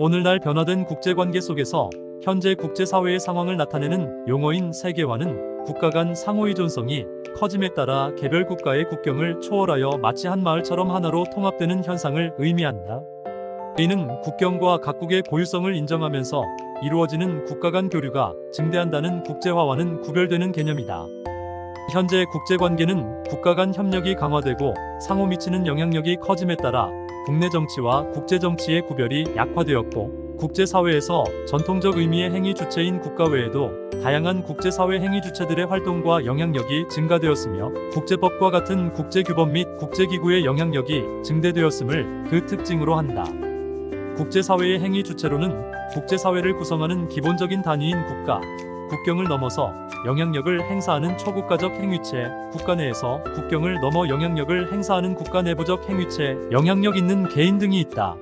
오늘날 변화된 국제관계 속에서 현재 국제사회의 상황을 나타내는 용어인 세계화는 국가 간 상호 의존성이 커짐에 따라 개별 국가의 국경을 초월하여 마치 한 마을처럼 하나로 통합되는 현상을 의미한다. 이는 국경과 각국의 고유성을 인정하면서 이루어지는 국가 간 교류가 증대한다는 국제화와는 구별되는 개념이다. 현재 국제관계는 국가 간 협력이 강화되고 상호 미치는 영향력이 커짐에 따라 국내 정치와 국제 정치의 구별이 약화되었고 국제사회에서 전통적 의미의 행위 주체인 국가 외에도 다양한 국제사회 행위 주체들의 활동과 영향력이 증가되었으며 국제법과 같은 국제규범 및 국제기구의 영향력이 증대되었음을 그 특징으로 한다. 국제사회의 행위 주체로는 국제사회를 구성하는 기본적인 단위인 국가, 국경을 넘어서 영향력을 행사하는 초국가적 행위체, 국가 내에서 국경을 넘어 영향력을 행사하는 국가 내부적 행위체, 영향력 있는 개인 등이 있다.